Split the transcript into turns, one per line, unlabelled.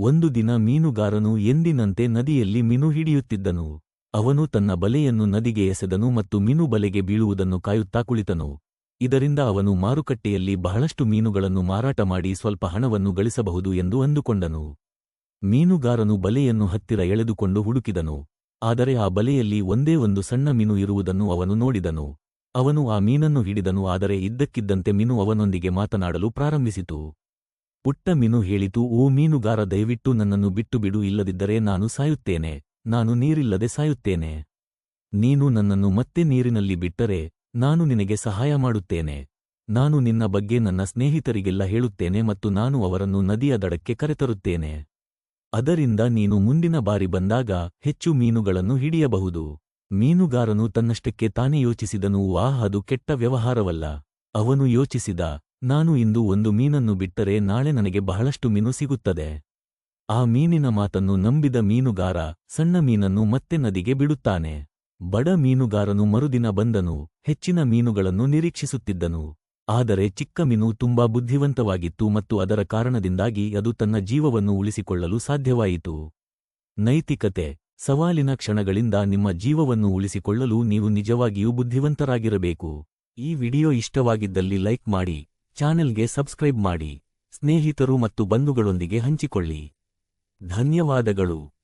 ಒಂದು ದಿನ ಮೀನುಗಾರನು ಎಂದಿನಂತೆ ನದಿಯಲ್ಲಿ ಮೀನು ಹಿಡಿಯುತ್ತಿದ್ದನು. ಅವನು ತನ್ನ ಬಲೆಯನ್ನು ನದಿಗೆ ಎಸೆದನು ಮತ್ತು ಮೀನು ಬಲೆಗೆ ಬೀಳುವುದನ್ನು ಕಾಯುತ್ತಾ ಕುಳಿತನು. ಇದರಿಂದ ಅವನು ಮಾರುಕಟ್ಟೆಯಲ್ಲಿ ಬಹಳಷ್ಟು ಮೀನುಗಳನ್ನು ಮಾರಾಟ ಮಾಡಿ ಸ್ವಲ್ಪ ಹಣವನ್ನು ಗಳಿಸಬಹುದು ಎಂದು ಅಂದುಕೊಂಡನು. ಮೀನುಗಾರನು ಬಲೆಯನ್ನು ಹತ್ತಿರ ಎಳೆದುಕೊಂಡು ಹುಡುಕಿದನು. ಆದರೆ ಆ ಬಲೆಯಲ್ಲಿ ಒಂದೇ ಒಂದು ಸಣ್ಣ ಮೀನು ಇರುವುದನ್ನು ಅವನು ನೋಡಿದನು. ಅವನು ಆ ಮೀನನ್ನು ಹಿಡಿದನು, ಆದರೆ ಇದ್ದಕ್ಕಿದ್ದಂತೆ ಮೀನು ಅವನೊಂದಿಗೆ ಮಾತನಾಡಲು ಪ್ರಾರಂಭಿಸಿತು. ಪುಟ್ಟ ಮೀನು ಹೇಳಿತು, ಓ ಮೀನುಗಾರ, ದಯವಿಟ್ಟು ನನ್ನನ್ನು ಬಿಟ್ಟು ಬಿಡು, ಇಲ್ಲದಿದ್ದರೆ ನಾನು ಸಾಯುತ್ತೇನೆ, ನಾನು ನೀರಿಲ್ಲದೆ ಸಾಯುತ್ತೇನೆ. ನೀನು ನನ್ನನ್ನು ಮತ್ತೆ ನೀರಿನಲ್ಲಿ ಬಿಟ್ಟರೆ ನಾನು ನಿನಗೆ ಸಹಾಯ ಮಾಡುತ್ತೇನೆ. ನಾನು ನಿನ್ನ ಬಗ್ಗೆ ನನ್ನ ಸ್ನೇಹಿತರಿಗೆಲ್ಲ ಹೇಳುತ್ತೇನೆ ಮತ್ತು ನಾನು ಅವರನ್ನು ನದಿಯ ದಡಕ್ಕೆ ಕರೆತರುತ್ತೇನೆ. ಅದರಿಂದ ನೀನು ಮುಂದಿನ ಬಾರಿ ಬಂದಾಗ ಹೆಚ್ಚು ಮೀನುಗಳನ್ನು ಹಿಡಿಯಬಹುದು. ಮೀನುಗಾರನು ತನ್ನಷ್ಟಕ್ಕೆ ತಾನೇ ಯೋಚಿಸಿದನು, ವಾಹ್, ಅದು ಕೆಟ್ಟ ವ್ಯವಹಾರವಲ್ಲ. ಅವನು ಯೋಚಿಸಿದ ನಾನು ಇಂದು ಒಂದು ಮೀನನ್ನು ಬಿಟ್ಟರೆ ನಾಳೆ ನನಗೆ ಬಹಳಷ್ಟು ಮೀನು ಸಿಗುತ್ತದೆ. ಆ ಮೀನಿನ ಮಾತನ್ನು ನಂಬಿದ ಮೀನುಗಾರ ಸಣ್ಣ ಮೀನನ್ನು ಮತ್ತೆ ನದಿಗೆ ಬಿಡುತ್ತಾನೆ. ಬಡ ಮೀನುಗಾರನು ಮರುದಿನ ಬಂದನು, ಹೆಚ್ಚಿನ ಮೀನುಗಳನ್ನು ನಿರೀಕ್ಷಿಸುತ್ತಿದ್ದನು. ಆದರೆ ಚಿಕ್ಕ ಮೀನು ತುಂಬಾ ಬುದ್ಧಿವಂತವಾಗಿತ್ತು ಮತ್ತು ಅದರ ಕಾರಣದಿಂದಾಗಿ ಅದು ತನ್ನ ಜೀವವನ್ನು ಉಳಿಸಿಕೊಳ್ಳಲು ಸಾಧ್ಯವಾಯಿತು. ನೈತಿಕತೆ, ಸವಾಲಿನ ಕ್ಷಣಗಳಿಂದ ನಿಮ್ಮ ಜೀವವನ್ನು ಉಳಿಸಿಕೊಳ್ಳಲು ನೀವು ನಿಜವಾಗಿಯೂ ಬುದ್ಧಿವಂತರಾಗಿರಬೇಕು. ಈ ವಿಡಿಯೋ ಇಷ್ಟವಾಗಿದ್ದಲ್ಲಿ ಲೈಕ್ ಮಾಡಿ ಚಾನೆಲ್ಗೆ ಸಬ್ಸ್ಕ್ರೈಬ್ ಮಾಡಿ ಸ್ನೇಹಿತರು ಮತ್ತು ಬಂಧುಗಳೊಂದಿಗೆ ಹಂಚಿಕೊಳ್ಳಿ. ಧನ್ಯವಾದಗಳು.